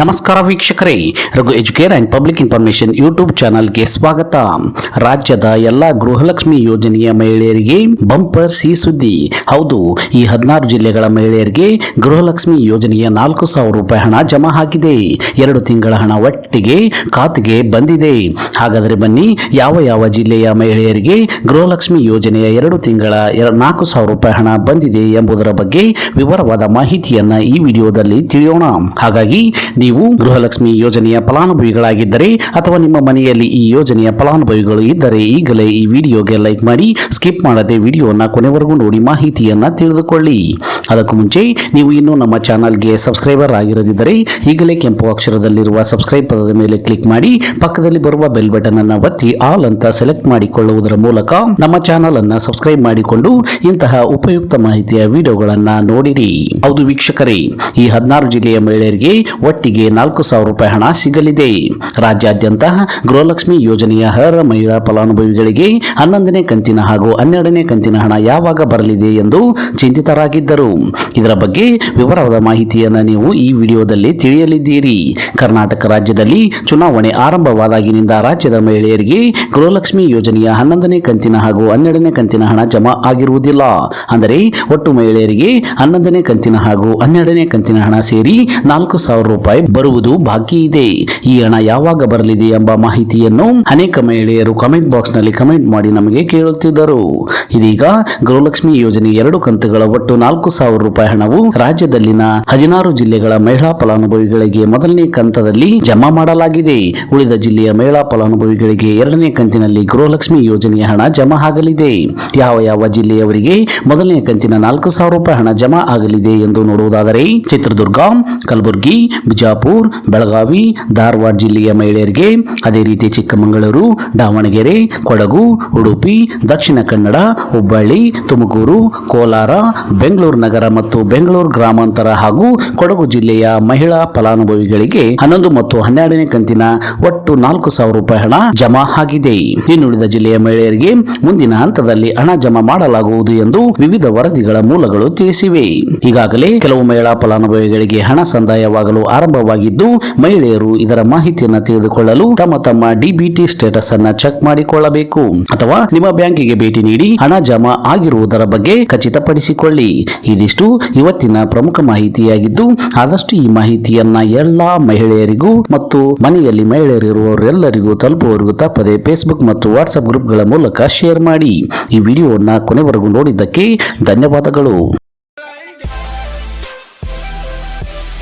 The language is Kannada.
ನಮಸ್ಕಾರ ವೀಕ್ಷಕರೇ, Raghu educare and public information YouTube ಚಾನಲ್ಗೆ ಸ್ವಾಗತ. ರಾಜ್ಯದ ಎಲ್ಲ ಗೃಹಲಕ್ಷ್ಮಿ ಯೋಜನೆಯ ಮಹಿಳೆಯರಿಗೆ ಬಂಪರ್ ಸಿ ಸುದ್ದಿ. ಹೌದು, ಈ ಹದಿನಾರು ಜಿಲ್ಲೆಗಳ ಮಹಿಳೆಯರಿಗೆ ಗೃಹಲಕ್ಷ್ಮಿ ಯೋಜನೆಯ ನಾಲ್ಕು ಸಾವಿರ ರೂಪಾಯಿ ಹಣ ಜಮಾ ಹಾಕಿದೆ ಎರಡು ತಿಂಗಳ ಹಣ ಒಟ್ಟಿಗೆ ಖಾತೆಗೆ ಬಂದಿದೆ. ಹಾಗಾದರೆ ಬನ್ನಿ, ಯಾವ ಯಾವ ಜಿಲ್ಲೆಯ ಮಹಿಳೆಯರಿಗೆ ಗೃಹಲಕ್ಷ್ಮಿ ಯೋಜನೆಯ ಎರಡು ತಿಂಗಳ ನಾಲ್ಕು ಸಾವಿರ ರೂಪಾಯಿ ಹಣ ಬಂದಿದೆ ಎಂಬುದರ ಬಗ್ಗೆ ವಿವರವಾದ ಮಾಹಿತಿಯನ್ನು ಈ ವಿಡಿಯೋದಲ್ಲಿ ತಿಳಿಯೋಣ. ಹಾಗಾಗಿ ನೀವು ಗೃಹಲಕ್ಷ್ಮಿ ಯೋಜನೆಯ ಫಲಾನುಭವಿಗಳಾಗಿದ್ದರೆ ಅಥವಾ ನಿಮ್ಮ ಮನೆಯಲ್ಲಿ ಈ ಯೋಜನೆಯ ಫಲಾನುಭವಿಗಳು ಇದ್ದರೆ ಈಗಲೇ ಈ ವಿಡಿಯೋಗೆ ಲೈಕ್ ಮಾಡಿ, ಸ್ಕಿಪ್ ಮಾಡದೆ ವಿಡಿಯೋನ ಕೊನೆವರೆಗೂ ನೋಡಿ ಮಾಹಿತಿಯನ್ನು ತಿಳಿದುಕೊಳ್ಳಿ. ಅದಕ್ಕೂ ಮುಂಚೆ ನೀವು ಇನ್ನೂ ನಮ್ಮ ಚಾನಲ್ಗೆ ಸಬ್ಸ್ಕ್ರೈಬರ್ ಆಗಿರದಿದ್ದರೆ ಈಗಲೇ ಕೆಂಪು ಅಕ್ಷರದಲ್ಲಿರುವ ಸಬ್ಸ್ಕ್ರೈಬ್ ಪದದ ಮೇಲೆ ಕ್ಲಿಕ್ ಮಾಡಿ, ಪಕ್ಕದಲ್ಲಿ ಬರುವ ಬೆಲ್ ಬಟನ್ ಅನ್ನು ಒತ್ತಿ ಆಲ್ ಅಂತ ಸೆಲೆಕ್ಟ್ ಮಾಡಿಕೊಳ್ಳುವುದರ ಮೂಲಕ ನಮ್ಮ ಚಾನಲ್ ಅನ್ನು ಸಬ್ಸ್ಕ್ರೈಬ್ ಮಾಡಿಕೊಂಡು ಇಂತಹ ಉಪಯುಕ್ತ ಮಾಹಿತಿಯ ವಿಡಿಯೋಗಳನ್ನು ನೋಡಿರಿ. ಹೌದು ವೀಕ್ಷಕರೇ, ಈ ಹದಿನಾರು ಜಿಲ್ಲೆಯ ಮಹಿಳೆಯರಿಗೆ ಒಟ್ಟಿಗೆ ನಾಲ್ಕು ಸಾವಿರ ರೂಪಾಯಿ ಹಣ ಸಿಗಲಿದೆ. ರಾಜ್ಯಾದ್ಯಂತ ಗೃಹಲಕ್ಷ್ಮಿ ಯೋಜನೆಯ ಹರ ಮಹಿಳಾ ಫಲಾನುಭವಿಗಳಿಗೆ ಹನ್ನೊಂದನೇ ಕಂತಿನ ಹಾಗೂ ಹನ್ನೆರಡನೇ ಕಂತಿನ ಹಣ ಯಾವಾಗ ಬರಲಿದೆ ಎಂದು ಚಿಂತಿತರಾಗಿದ್ದರು. ಇದರ ಬಗ್ಗೆ ವಿವರವಾದ ಮಾಹಿತಿಯನ್ನು ನೀವು ಈ ವಿಡಿಯೋದಲ್ಲಿ ತಿಳಿಯಲಿದ್ದೀರಿ. ಕರ್ನಾಟಕ ರಾಜ್ಯದಲ್ಲಿ ಚುನಾವಣೆ ಆರಂಭವಾದಾಗಿನಿಂದ ರಾಜ್ಯದ ಮಹಿಳೆಯರಿಗೆ ಗೃಹಲಕ್ಷ್ಮಿ ಯೋಜನೆಯ ಹನ್ನೊಂದನೇ ಕಂತಿನ ಹಾಗೂ ಹನ್ನೆರಡನೇ ಕಂತಿನ ಹಣ ಜಮಾ ಆಗಿರುವುದಿಲ್ಲ. ಅಂದರೆ ಒಟ್ಟು ಮಹಿಳೆಯರಿಗೆ ಹನ್ನೊಂದನೇ ಕಂತಿನ ಹಾಗೂ ಹನ್ನೆರಡನೇ ಕಂತಿನ ಹಣ ಸೇರಿ ನಾಲ್ಕು ಸಾವಿರ ರೂಪಾಯಿ ಬರುವುದು ಬಾಕಿ ಇದೆ. ಈ ಹಣ ಯಾವಾಗ ಬರಲಿದೆ ಎಂಬ ಮಾಹಿತಿಯನ್ನು ಅನೇಕ ಮಹಿಳೆಯರು ಕಮೆಂಟ್ ಬಾಕ್ಸ್ನಲ್ಲಿ ಕಮೆಂಟ್ ಮಾಡಿ ನಮಗೆ ಕೇಳುತ್ತಿದ್ದರು. ಇದೀಗ ಗೃಹಲಕ್ಷ್ಮಿ ಯೋಜನೆ ಎರಡು ಕಂತುಗಳ ಒಟ್ಟು ನಾಲ್ಕು ಸಾವಿರ ರೂಪಾಯಿ ಹಣವು ರಾಜ್ಯದಲ್ಲಿನ ಹದಿನಾರು ಜಿಲ್ಲೆಗಳ ಮಹಿಳಾ ಫಲಾನುಭವಿಗಳಿಗೆ ಮೊದಲನೇ ಕಂತದಲ್ಲಿ ಜಮಾ ಮಾಡಲಾಗಿದೆ. ಉಳಿದ ಜಿಲ್ಲೆಯ ಮಹಿಳಾ ಫಲಾನುಭವಿಗಳಿಗೆ ಎರಡನೇ ಕಂತಿನಲ್ಲಿ ಗೃಹಲಕ್ಷ್ಮಿ ಯೋಜನೆಯ ಹಣ ಜಮಾ ಆಗಲಿದೆ. ಯಾವ ಯಾವ ಜಿಲ್ಲೆಯವರಿಗೆ ಮೊದಲನೇ ಕಂತಿನ ನಾಲ್ಕು ಸಾವಿರ ರೂಪಾಯಿ ಹಣ ಜಮಾ ಆಗಲಿದೆ ಎಂದು ನೋಡುವುದಾದರೆ ಚಿತ್ರದುರ್ಗ, ಕಲಬುರಗಿ, ಬಿಜಾಪುರ್ ಬೆಳಗಾವಿ, ಧಾರವಾಡ ಜಿಲ್ಲೆಯ ಮಹಿಳೆಯರಿಗೆ ಅದೇ ರೀತಿ ಚಿಕ್ಕಮಗಳೂರು, ದಾವಣಗೆರೆ, ಕೊಡಗು, ಉಡುಪಿ, ದಕ್ಷಿಣ ಕನ್ನಡ, ಹುಬ್ಬಳ್ಳಿ, ತುಮಕೂರು, ಕೋಲಾರ, ಬೆಂಗಳೂರು ನಗರ ಮತ್ತು ಬೆಂಗಳೂರು ಗ್ರಾಮಾಂತರ ಹಾಗೂ ಕೊಡಗು ಜಿಲ್ಲೆಯ ಮಹಿಳಾ ಫಲಾನುಭವಿಗಳಿಗೆ ಹನ್ನೊಂದು ಮತ್ತು ಹನ್ನೆರಡನೇ ಕಂತಿನ ಒಟ್ಟು ನಾಲ್ಕು ಸಾವಿರ ರೂಪಾಯಿ ಹಣ ಜಮಾ ಆಗಿದೆ. ಇನ್ನುಳಿದ ಜಿಲ್ಲೆಯ ಮಹಿಳೆಯರಿಗೆ ಮುಂದಿನ ಹಂತದಲ್ಲಿ ಹಣ ಜಮಾ ಮಾಡಲಾಗುವುದು ಎಂದು ವಿವಿಧ ವರದಿಗಳ ಮೂಲಗಳು ತಿಳಿಸಿವೆ. ಈಗಾಗಲೇ ಕೆಲವು ಮಹಿಳಾ ಫಲಾನುಭವಿಗಳಿಗೆ ಹಣ ಸಂದಾಯವಾಗಲು ಆರಂಭವಾಗಿದ್ದು ಮಹಿಳೆಯರು ಇದರ ಮಾಹಿತಿಯನ್ನು ತಿಳಿದುಕೊಳ್ಳಲು ತಮ್ಮ ತಮ್ಮ ಡಿಬಿಟಿ ಸ್ಟೇಟಸ್ ಅನ್ನು ಚೆಕ್ ಮಾಡಿಕೊಳ್ಳಬೇಕು. ಅಥವಾ ನಿಮ್ಮ ಬ್ಯಾಂಕಿಗೆ ಭೇಟಿ ನೀಡಿ ಹಣ ಜಮಾ ಆಗಿರುವುದರ ಬಗ್ಗೆ ಖಚಿತಪಡಿಸಿಕೊಳ್ಳಿ. ಇದಿಷ್ಟು ಇವತ್ತಿನ ಪ್ರಮುಖ ಮಾಹಿತಿಯಾಗಿದ್ದು, ಆದಷ್ಟು ಈ ಮಾಹಿತಿಯನ್ನ ಎಲ್ಲಾ ಮಹಿಳೆಯರಿಗೂ ಮತ್ತು ಮನೆಯಲ್ಲಿ ಮಹಿಳೆಯರಿರುವವರೆಲ್ಲರಿಗೂ ತಲುಪುವವರೆಗೂ ತಪ್ಪದೆ ಫೇಸ್ಬುಕ್ ಮತ್ತು ವಾಟ್ಸ್ಆಪ್ ಗ್ರೂಪ್ಗಳ ಮೂಲಕ ಶೇರ್ ಮಾಡಿ. ಈ ವಿಡಿಯೋವನ್ನು ಕೊನೆವರೆಗೂ ನೋಡಿದ್ದಕ್ಕೆ ಧನ್ಯವಾದಗಳು.